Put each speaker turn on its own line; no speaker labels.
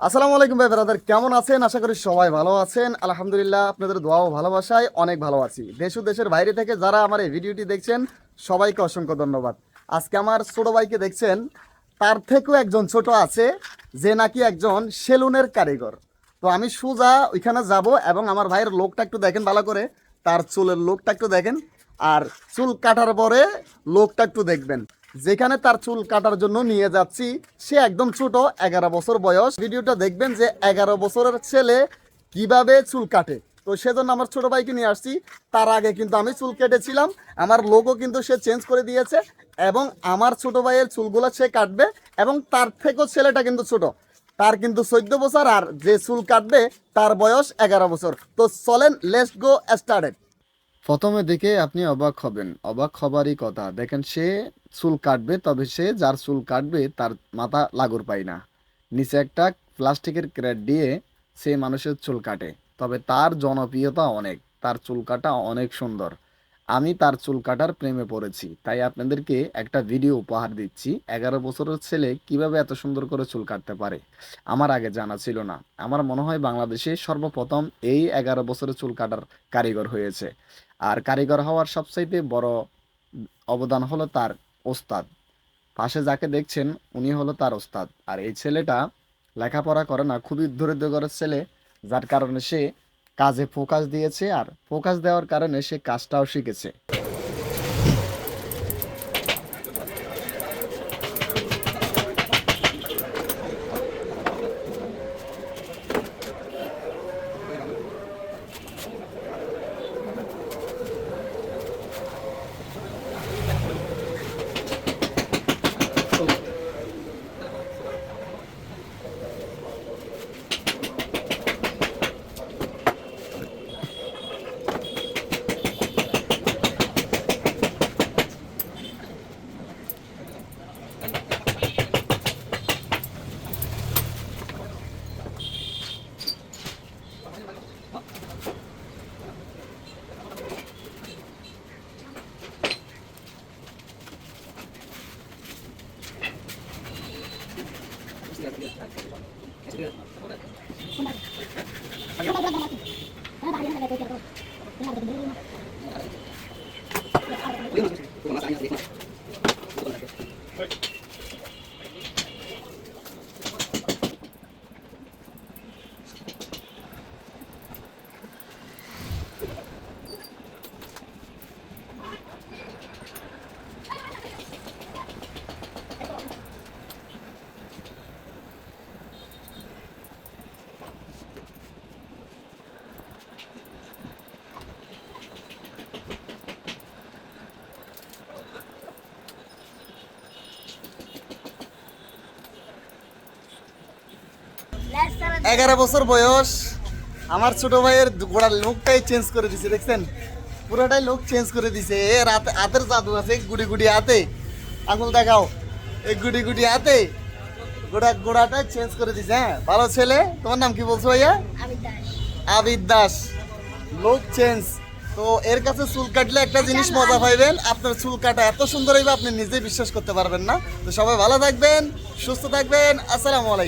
আসসালামু আলাইকুম ভাই ব্রাদার, কেমন আছেন? আশা করি সবাই ভালো আছেন। আলহামদুলিল্লাহ, আপনাদের দোয়া ও ভালোবাসায় অনেক ভালো আছি। দেশ দেশের বাইরে থেকে যারা আমার এই ভিডিওটি দেখছেন, সবাইকে অসংখ্য ধন্যবাদ। আজকে আমার ছোট ভাইকে দেখছেন, তার থেকেও একজন ছোট আছে, যে নাকি একজন সেলুনের কারিগর। তো আমি সোজা ওইখানে যাব এবং আমার ভাইয়ের লোকটা একটু দেখেন ভালো করে। তার চুলের লোকটা একটু দেখেন, আর চুল কাটার পরে লোকটা একটু দেখবেন। যেখানে তার চুল কাটার জন্য নিয়ে যাচ্ছি, সে একদম ছোট, এগারো বছর বয়স। ভিডিওটা দেখবেন যে এগারো বছরের ছেলে কীভাবে চুল কাটে। তো সেজন্য আমার ছোট ভাইকে নিয়ে আসছি। তার আগে কিন্তু আমি চুল কেটেছিলাম। আমার লোকও কিন্তু সে চেঞ্জ করে দিয়েছে এবং আমার ছোট ভাইয়ের চুলগুলো সে কাটবে এবং তার থেকেও ছেলেটা কিন্তু ছোট। তার কিন্তু চোদ্দ বছর আর যে চুল কাটবে তার বয়স এগারো বছর। তো চলেন লেটস গো স্টার্টেড
প্রথমে দেখে আপনি অবাক হবেন। অবাক হবারই কথা। দেখেন, সে চুল কাটবে, তবে সে যার চুল কাটবে, তার মাথা লাগুর পায় না। নিচে একটা প্লাস্টিকের ক্রেট দিয়ে সে মানুষের চুল কাটে। তবে তার জনপ্রিয়তা অনেক। তার চুল কাটা অনেক সুন্দর। আমি তার চুল কাটার প্রেমে পড়েছি। তাই আপনাদেরকে একটা ভিডিও উপহার দিচ্ছি। এগারো বছরের ছেলে কীভাবে এত সুন্দর করে চুল কাটতে পারে? আমার আগে জানা ছিল না। আমার মনে হয় বাংলাদেশে সর্বপ্রথম এই এগারো বছরের চুল কাটার কারিগর হয়েছে। আর কারিগর হওয়ার সবচাইতে বড় অবদান হলো তার ওস্তাদ। পাশে যাকে দেখছেন, উনি হলো তার ওস্তাদ। আর এই ছেলেটা লেখাপড়া করে না, খুবই দরিদ্রগরের ছেলে। যার কারণে সে কাজে ফোকাস দিয়েছে আর ফোকাস দেওয়ার কারণে সে কাজটাও শিখেছে। Thank you.
এগারো বছর বয়স। আমার ছোট ভাইয়ের গোড়ার লোকটাই চেঞ্জ করে দিছে দেখছেন? পুরোটাই লোক চেঞ্জ করে দিছে। এ রাতে হাতের জাদু আছে গুড়ি গুড়ি হাতে। আঙুল দেখাও এই গুড়ি গুড়ি হাতে। গোড়া গোড়াটাই চেঞ্জ করে দিছে হ্যাঁ? ভালো ছেলে? তোমার নাম কি বলছো ভাইয়া? আবিদ দাস। লোক চেঞ্জ তো এর কাছে চুল কাটলে একটা জিনিস মজা পাইবেন আপনার চুল কাটা এত সুন্দর হইবে আপনি নিজেই বিশ্বাস করতে পারবেন না। তো সবাই ভালো থাকবেন সুস্থ থাকবেন। আসসালামু আলাইকুম।